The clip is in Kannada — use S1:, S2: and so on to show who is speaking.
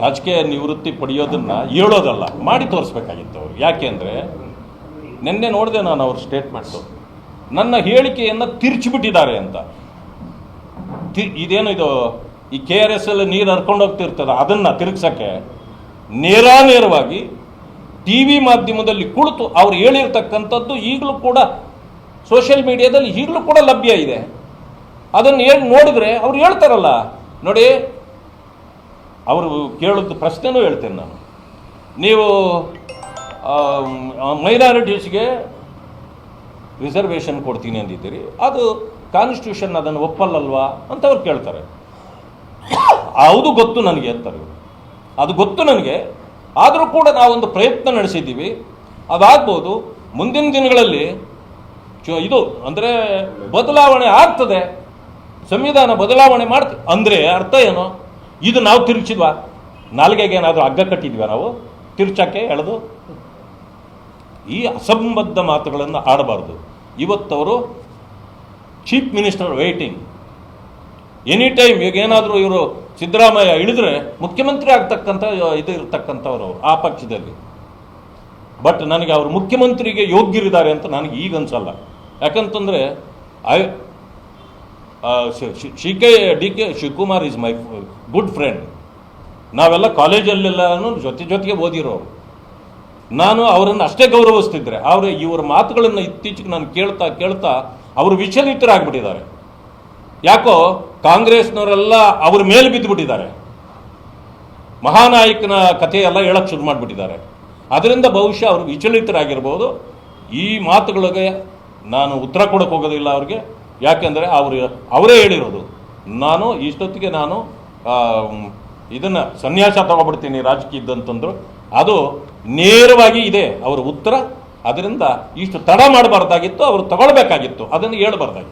S1: ರಾಜಕೀಯ ನಿವೃತ್ತಿ ಪಡೆಯೋದನ್ನ ಹೇಳೋದಲ್ಲ, ಮಾಡಿ ತೋರಿಸ್ಬೇಕಾಗಿತ್ತು ಅವ್ರು. ಯಾಕೆ ಅಂದರೆ, ನಿನ್ನೆ ನೋಡಿದೆ ನಾನು ಅವ್ರ ಸ್ಟೇಟ್ಮೆಂಟು ನನ್ನ ಹೇಳಿಕೆಯನ್ನು ತಿರ್ಚಿಬಿಟ್ಟಿದ್ದಾರೆ ಅಂತ. ತಿ- ಇದೇನು ಇದು? ಈ ಕೆ ಆರ್ ಎಸ್ ಅಲ್ಲಿ ನೀರು ಹರ್ಕೊಂಡು ಹೋಗ್ತಿರ್ತದೆ, ಅದನ್ನು ತಿರುಗ್ಸಕ್ಕೆ ನೇರಾನೇರವಾಗಿ ಟಿ ವಿ ಮಾಧ್ಯಮದಲ್ಲಿ ಕುಳಿತು ಅವ್ರು ಹೇಳಿರ್ತಕ್ಕಂಥದ್ದು ಈಗಲೂ ಕೂಡ ಸೋಷಿಯಲ್ ಮೀಡಿಯಾದಲ್ಲಿ ಈಗಲೂ ಕೂಡ ಲಭ್ಯ ಇದೆ. ಅದನ್ನು ಹೇಳಿ ನೋಡಿದ್ರೆ ಅವ್ರು ಹೇಳ್ತಾರಲ್ಲ, ನೋಡಿ ಅವರು ಕೇಳಿದ ಪ್ರಶ್ನೆನೂ ಹೇಳ್ತೇನೆ ನಾನು. ನೀವು ಮೈನಾರಿಟೀಸ್ಗೆ ರಿಸರ್ವೇಷನ್ ಕೊಡ್ತೀನಿ ಅಂದಿದ್ದೀರಿ. ಅದು ಕಾನ್ಸ್ಟಿಟ್ಯೂಷನ್ ಅದನ್ನು ಒಪ್ಪಲ್ಲಲ್ವಾ ಅಂತ ಅವ್ರು ಕೇಳ್ತಾರೆ. ಹೌದು, ಗೊತ್ತು ನನಗೆ ಅಂತಾರೆ ಅದು ಗೊತ್ತು ನನಗೆ. ಆದರೂ ಕೂಡ ನಾವೊಂದು ಪ್ರಯತ್ನ ನಡೆಸಿದ್ದೀವಿ. ಅದಾಗ್ಬೋದು, ಮುಂದಿನ ದಿನಗಳಲ್ಲಿ ಇದು ಅಂದರೆ ಬದಲಾವಣೆ ಆಗ್ತದೆ. ಸಂವಿಧಾನ ಬದಲಾವಣೆ ಮಾಡ್ತೀವಿ ಅಂದರೆ ಅರ್ಥ ಏನು? ಇದು ನಾವು ತಿರುಚಿದ್ವಾ? ನಾಲ್ಗೆಗೆ ಏನಾದರೂ ಹಗ್ಗ ಕಟ್ಟಿದ್ವಾ ನಾವು? ತಿರುಚಕ್ಕೆ, ಎಳೆದು? ಈ ಅಸಂಬದ್ಧ ಮಾತುಗಳನ್ನು ಆಡಬಾರ್ದು. ಇವತ್ತವರು chief minister waiting any time ಈಗ ಏನಾದರೂ ಇವರು ಸಿದ್ದರಾಮಯ್ಯ ಇಳಿದ್ರೆ ಮುಖ್ಯಮಂತ್ರಿ ಆಗ್ತಕ್ಕಂಥ ಇದು ಇರ್ತಕ್ಕಂಥವ್ರು ಆ ಪಕ್ಷದಲ್ಲಿ. ಬಟ್ ನನಗೆ ಅವರು ಮುಖ್ಯಮಂತ್ರಿಗೆ ಯೋಗ್ಯರಿದ್ದಾರೆ ಅಂತ ನನಗೆ ಈಗ ಅನ್ಸಲ್ಲ. ಯಾಕಂತಂದರೆ, I she K, D, K, Shivakumar is my good friend ನಾವೆಲ್ಲ ಕಾಲೇಜಲ್ಲೆಲ್ಲನೂ ಜೊತೆ ಜೊತೆಗೆ ಓದಿರೋರು ನಾನು ಅವರನ್ನು ಅಷ್ಟೇ ಗೌರವಿಸ್ತಿದ್ರೆ, ಅವರು ಇವರ ಮಾತುಗಳನ್ನು ಇತ್ತೀಚೆಗೆ ನಾನು ಕೇಳ್ತಾ ಕೇಳ್ತಾ ಅವರು ವಿಚಲಿತರಾಗ್ಬಿಟ್ಟಿದ್ದಾರೆ. ಯಾಕೋ ಕಾಂಗ್ರೆಸ್ನವರೆಲ್ಲ ಅವ್ರ ಮೇಲೆ ಬಿದ್ದುಬಿಟ್ಟಿದ್ದಾರೆ. ಮಹಾನಾಯಕನ ಕಥೆಯೆಲ್ಲ ಹೇಳಕ್ಕೆ ಶುರು ಮಾಡಿಬಿಟ್ಟಿದ್ದಾರೆ. ಅದರಿಂದ ಬಹುಶಃ ಅವರು ವಿಚಲಿತರಾಗಿರ್ಬೋದು. ಈ ಮಾತುಗಳಿಗೆ ನಾನು ಉತ್ತರ ಕೊಡೋಕೆ ಹೋಗೋದಿಲ್ಲ ಅವ್ರಿಗೆ. ಯಾಕೆಂದರೆ ಅವರು ಅವರೇ ಹೇಳಿರೋದು. ನಾನು ಇಷ್ಟೊತ್ತಿಗೆ ನಾನು ಇದನ್ನು ಸನ್ಯಾಸ ತಗೊಬಿಡ್ತೀನಿ ರಾಜಕೀಯದಂತಂದ್ರು ಅದು ನೇರವಾಗಿ ಇದೆ. ಅವರ ಉತ್ತರ, ಅದರಿಂದ ಇಷ್ಟು ತಡ ಮಾಡಬಾರ್ದಾಗಿತ್ತು, ಅವರು ತಗೊಳ್ಬೇಕಾಗಿತ್ತು. ಅದನ್ನು ಹೇಳ್ಬಾರ್ದಾಗಿತ್ತು.